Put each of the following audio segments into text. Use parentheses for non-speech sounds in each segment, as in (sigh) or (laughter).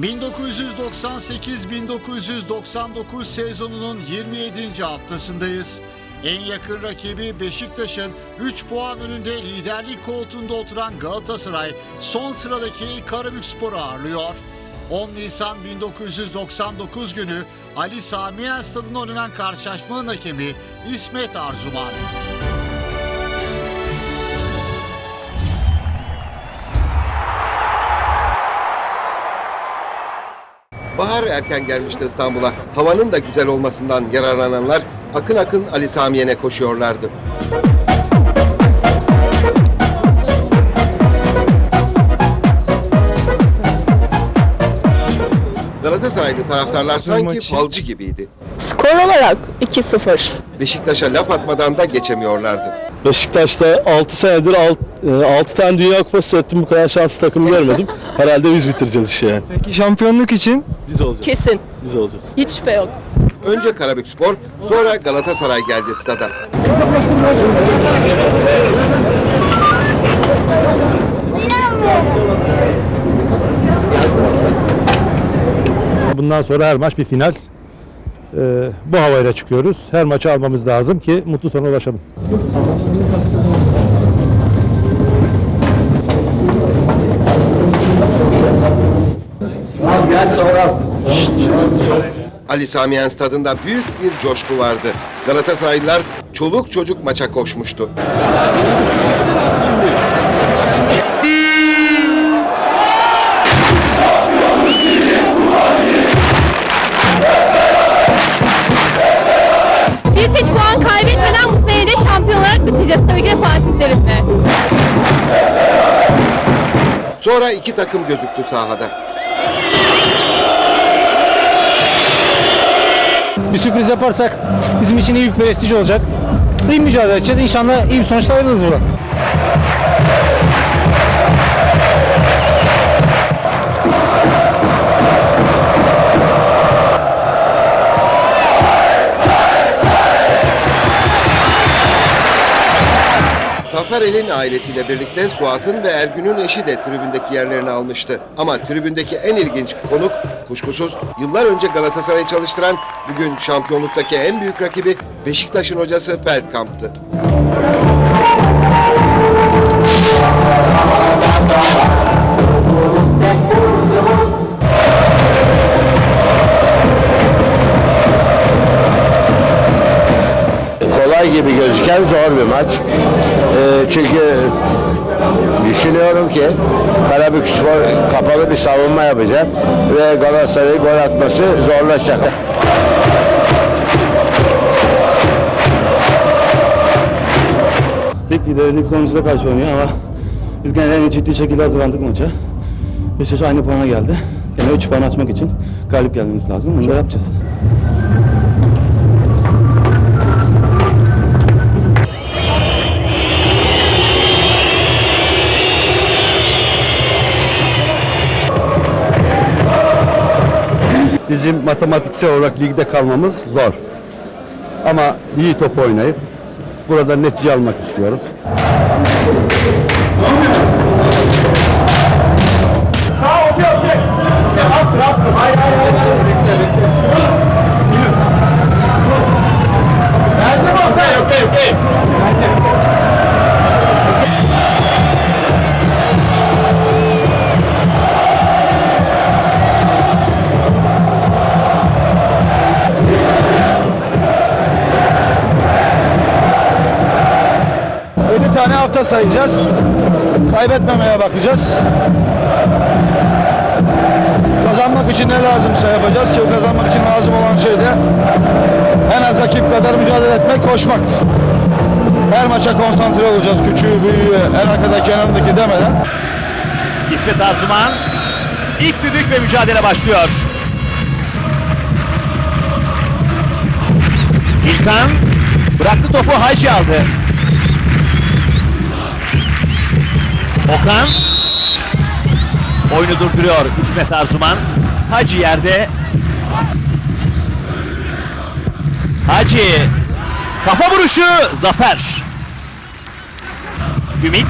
1998-1999 sezonunun 27. haftasındayız. En yakın rakibi Beşiktaş'ın 3 puan önünde liderlik koltuğunda oturan Galatasaray son sıradaki Karabükspor'u ağırlıyor. 10 Nisan 1999 günü Ali Sami Yen oynanan karşılaşmanın hakemi İsmet Arzuman. Bahar erken gelmişti İstanbul'a. Havanın da güzel olmasından yararlananlar akın akın Ali Samiyen'e koşuyorlardı. Galatasaraylı taraftarlar sanki falcı gibiydi. Skor olarak 2-0. Beşiktaş'a laf atmadan da geçemiyorlardı. Beşiktaş'ta 6 senedir 6 tane Dünya Kupası seyrettim bu kadar şanslı takım görmedim. (laughs) Herhalde biz bitireceğiz işi yani. Peki şampiyonluk için Biz olacağız. Kesin. Biz olacağız. Hiç şüphe yok. Önce Karabükspor, sonra Galatasaray geldi stada. Bundan sonra her maç bir final. Ee, bu havayla çıkıyoruz. Her maçı almamız lazım ki mutlu sona ulaşalım. Ali Samiyen stadında büyük bir coşku vardı. Galatasaraylılar çoluk çocuk maça koşmuştu. Biz hiç puan kaybetmeden bu sene de şampiyon olarak bitireceğiz tabii ki de Fatih Terim'le. Sonra iki takım gözüktü sahada. Bir sürpriz yaparsak bizim için iyi bir prestij olacak. İyi mücadele edeceğiz. İnşallah iyi bir sonuçla ayrılırız buradan. Tafarel'in ailesiyle birlikte Suat'ın ve Ergün'ün eşi de tribündeki yerlerini almıştı. Ama tribündeki en ilginç konuk kuşkusuz yıllar önce Galatasaray'ı çalıştıran bugün şampiyonluktaki en büyük rakibi Beşiktaş'ın hocası Feldkamp'tı. kolay gibi gözüken zor bir maç. Ee, çünkü düşünüyorum ki Karabükspor kapalı bir savunma yapacak ve Galatasaray'ı gol atması zorlaşacak. Lig liderlik sonucuna karşı oynuyor ama biz gene en ciddi şekilde hazırlandık maça. Beşiktaş aynı puana geldi. Yine 3 puan açmak için galip gelmemiz lazım. Bunu da yapacağız. Bizim matematiksel olarak ligde kalmamız zor. Ama iyi top oynayıp burada netice almak istiyoruz. Hafta sayacağız. Kaybetmemeye bakacağız. Kazanmak için ne lazımsa yapacağız ki kazanmak için lazım olan şey de en az rakip kadar mücadele etmek, koşmaktır. Her maça konsantre olacağız. Küçüğü, büyüğü, en arkadaki, en öndeki demeden. İsmet Arzuman ilk düdük ve mücadele başlıyor. İlkan bıraktı topu Hacı aldı. Okan oyunu durduruyor İsmet Arzuman. Hacı yerde. Hacı kafa vuruşu Zafer. Ümit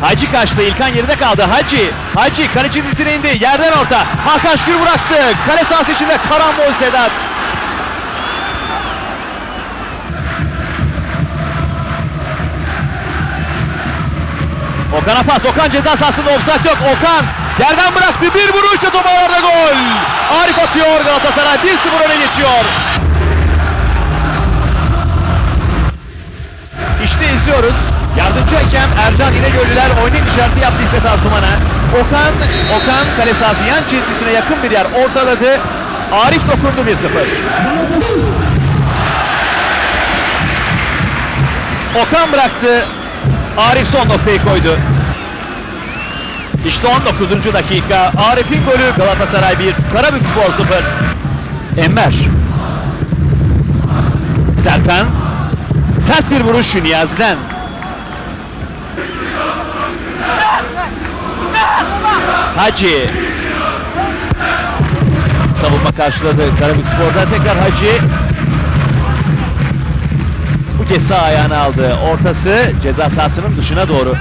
Hacı kaçtı. İlkan geride kaldı. Hacı. Hacı kale çizgisine indi. Yerden orta. Hakan Şükür bıraktı. Kale sahası içinde karambol Sedat. Okan'a pas. Okan ceza sahasında offside yok. Okan yerden bıraktı. Bir vuruş ve top ağlarda gol. Arif atıyor. Galatasaray 1-0 öne geçiyor. İşte izliyoruz. Yardımcı hakem Ercan İnegöllüler oynayın işareti yaptı İsmet Arsuman'a. Okan, Okan kale sahası yan çizgisine yakın bir yer ortaladı. Arif dokundu 1-0. Okan bıraktı. Arif son noktayı koydu. İşte 19. dakika. Arif'in golü Galatasaray 1, Karabükspor 0. Enver. Serkan. Sert bir vuruş Niyazi'den. Hacı. Savunma karşıladı Karabükspor'da. Tekrar Hacı. Bu kez sağ ayağını aldı. Ortası ceza sahasının dışına doğru.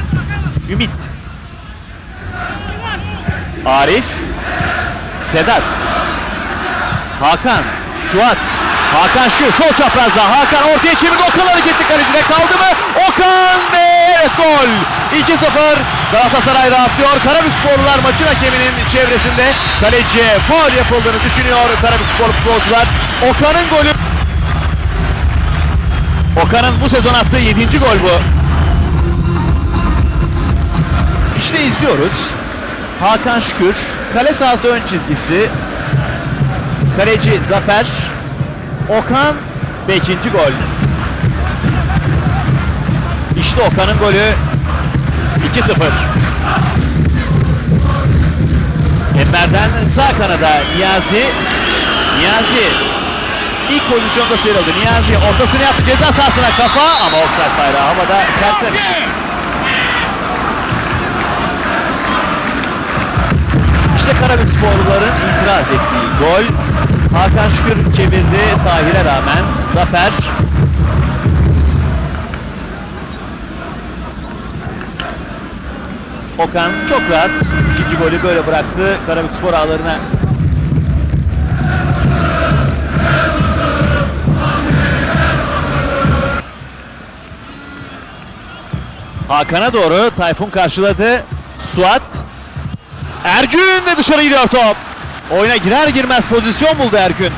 Ümit. Arif. Sedat. Hakan. Suat. Hakan Şükür sol çaprazda. Hakan ortaya çevirdi. Okan hareketli kalecide kaldı mı? Okan ve evet gol. 2-0 Galatasaray rahatlıyor. Karabüksporlular maçın hakeminin çevresinde kaleciye faul yapıldığını düşünüyor Karabükspor futbolcular. Okan'ın golü Okan'ın bu sezon attığı 7. gol bu. İşte izliyoruz. Hakan Şükür, kale sahası ön çizgisi. Kaleci Zafer, Okan ve ikinci gol. İşte Okan'ın golü 2-0. Enver'den sağ kanada Niyazi. Niyazi ilk pozisyonda sıyrıldı. Niyazi ortasını yaptı ceza sahasına kafa ama offside bayrağı havada sertler İşte Karabüksporluların itiraz ettiği gol. Hakan Şükür çevirdi Tahir'e rağmen. Zafer. Okan çok rahat ikinci golü böyle bıraktı Karabükspor ağlarına. Hakan'a doğru Tayfun karşıladı. Suat Ergün ve dışarı gidiyor top. Oyuna girer girmez pozisyon buldu Ergün.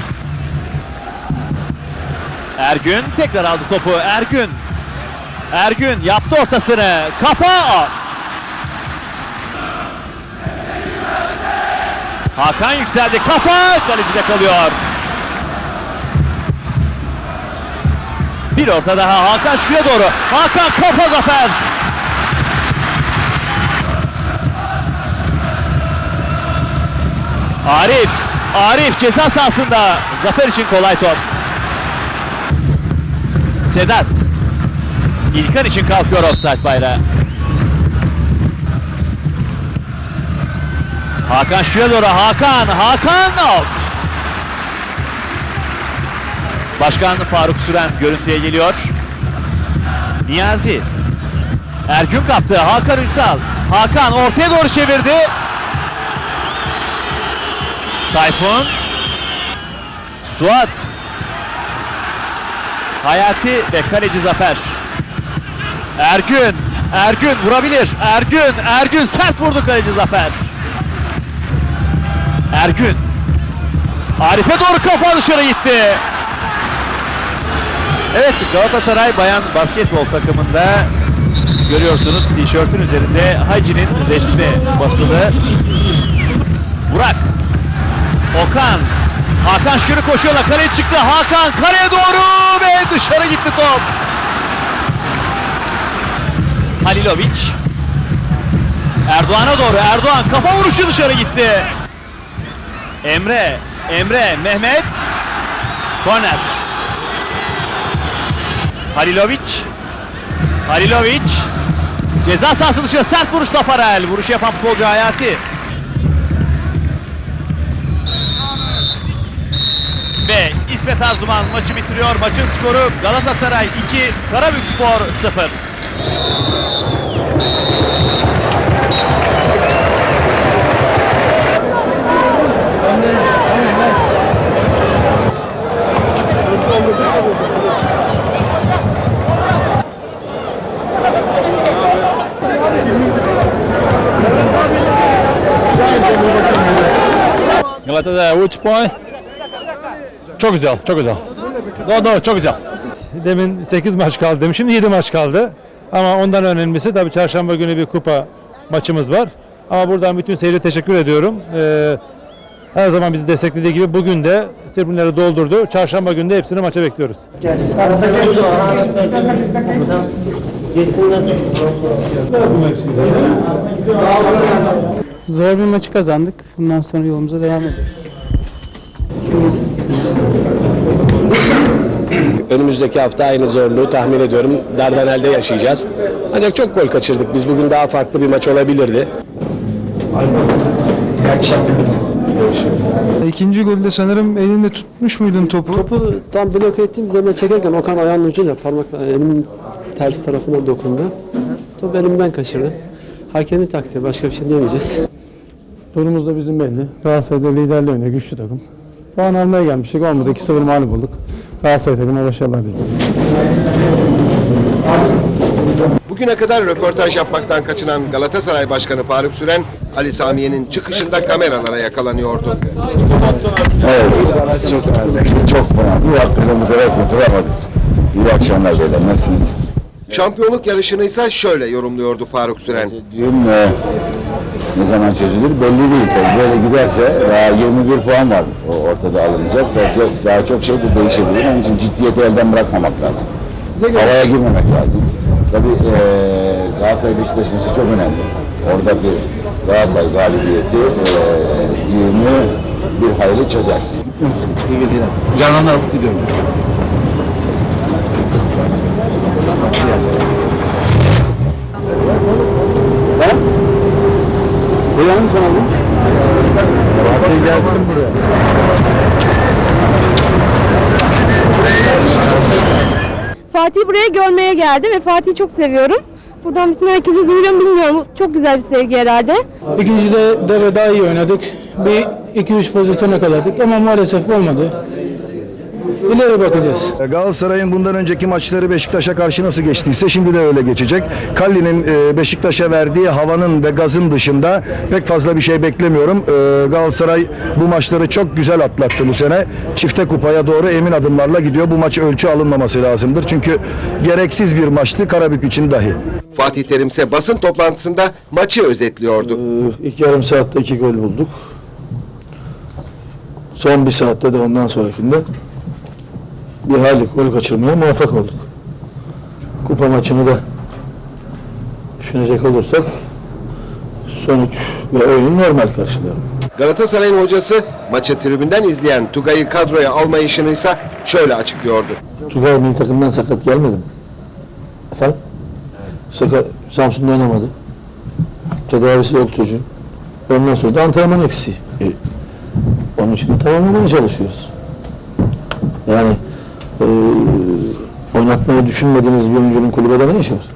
Ergün tekrar aldı topu. Ergün. Ergün yaptı ortasını. Kafa out. Hakan yükseldi. Kafa kalecide kalıyor. Bir orta daha Hakan şuraya doğru. Hakan kafa zafer. Arif. Arif ceza sahasında. Zafer için kolay top. Sedat. İlkan için kalkıyor offside bayrağı. Hakan şuraya doğru. Hakan. Hakan out. Başkan Faruk Süren görüntüye geliyor. Niyazi. Ergün kaptı. Hakan Ünsal. Hakan ortaya doğru çevirdi. Tayfun. Suat. Hayati ve kaleci Zafer. Ergün. Ergün vurabilir. Ergün. Ergün sert vurdu kaleci Zafer. Ergün. Arif'e doğru kafa dışarı gitti. Evet Galatasaray Bayan Basketbol takımında görüyorsunuz tişörtün üzerinde Hacı'nin resmi basılı. Burak. Okan. Hakan Şükür koşuyorlar. Kaleye çıktı. Hakan kaleye doğru ve dışarı gitti top. Halilovic. Erdoğan'a doğru. Erdoğan kafa vuruşu dışarı gitti. Emre. Emre. Mehmet. Korner. Halilovic. Halilovic. Ceza sahası dışına sert vuruş Taparel. Vuruş yapan futbolcu Hayati. ve İsmet Arzuman maçı bitiriyor. Maçın skoru Galatasaray 2, Karabük Spor 0. Galatasaray 3 puan, çok güzel, çok güzel. Doğru, doğru, çok güzel. Demin 8 maç kaldı demişim. Şimdi 7 maç kaldı. Ama ondan önemlisi tabii çarşamba günü bir kupa maçımız var. Ama buradan bütün seyirciye teşekkür ediyorum. Ee, her zaman bizi desteklediği gibi bugün de tribünleri doldurdu. Çarşamba günü de hepsini maça bekliyoruz. Zor bir maçı kazandık. Bundan sonra yolumuza devam ediyoruz. (laughs) Önümüzdeki hafta aynı zorluğu tahmin ediyorum Dardanel'de yaşayacağız. Ancak çok gol kaçırdık. Biz bugün daha farklı bir maç olabilirdi. İkinci golde sanırım elinde tutmuş muydun topu? Topu tam blok ettiğim zaman çekerken Okan ayağının ucuyla parmakla elimin ters tarafına dokundu. Top elimden kaçırdı. Hakemin taktiği başka bir şey diyemeyeceğiz. Durumumuz da bizim belli. Galatasaray'da liderliği oynuyor, güçlü takım. Puan almaya gelmiştik. Olmadı 2-0 mağlup olduk. Galatasaray takımına başarılar diliyorum. Bugüne kadar röportaj yapmaktan kaçınan Galatasaray Başkanı Faruk Süren, Ali Samiye'nin çıkışında kameralara yakalanıyordu. Evet. Çok çok Bu hakkında bize kurtulamadık. İyi akşamlar beyler. Nasılsınız? Şampiyonluk yarışını ise şöyle yorumluyordu Faruk Süren. Düğün e, ne zaman çözülür belli değil tabii. Böyle giderse daha 21 puan var o ortada alınacak. Daha, daha çok şey de değişebilir. Onun için ciddiyeti elden bırakmamak lazım. Havaya girmemek lazım. Tabii e, Galatasaray Beşiktaş maçı çok önemli. Orada bir Galatasaray galibiyeti e, düğünü bir hayli çözer. Canan alıp gidiyorum. Fatih'i buraya görmeye geldim ve Fatih'i çok seviyorum. Buradan bütün herkese duyuruyorum bilmiyorum. Çok güzel bir sevgi herhalde. İkincide devre daha iyi oynadık. Bir 2-3 pozisyona kaladık ama maalesef olmadı. İleri bakacağız. Galatasaray'ın bundan önceki maçları Beşiktaş'a karşı nasıl geçtiyse şimdi de öyle geçecek. Kalli'nin e, Beşiktaş'a verdiği havanın ve gazın dışında pek fazla bir şey beklemiyorum. E, Galatasaray bu maçları çok güzel atlattı bu sene. Çifte kupaya doğru emin adımlarla gidiyor. Bu maç ölçü alınmaması lazımdır. Çünkü gereksiz bir maçtı Karabük için dahi. Fatih Terim ise basın toplantısında maçı özetliyordu. İlk yarım saatte iki gol bulduk. Son bir saatte de ondan sonrakinde bir hayli gol kaçırmaya muvaffak olduk. Kupa maçını da düşünecek olursak sonuç ve oyun normal karşılıyorum. Galatasaray'ın hocası maçı tribünden izleyen Tugay'ı kadroya almayışını ise şöyle açıklıyordu. Tugay milli takımdan sakat gelmedi mi? Efendim? Sakat, Samsun'da oynamadı. Tedavisi yok çocuğun. Ondan sonra da antrenman eksiği. E, onun için de tamamlamaya çalışıyoruz. Yani e, oynatmayı düşünmediğiniz bir oyuncunun kulübede ne işi var?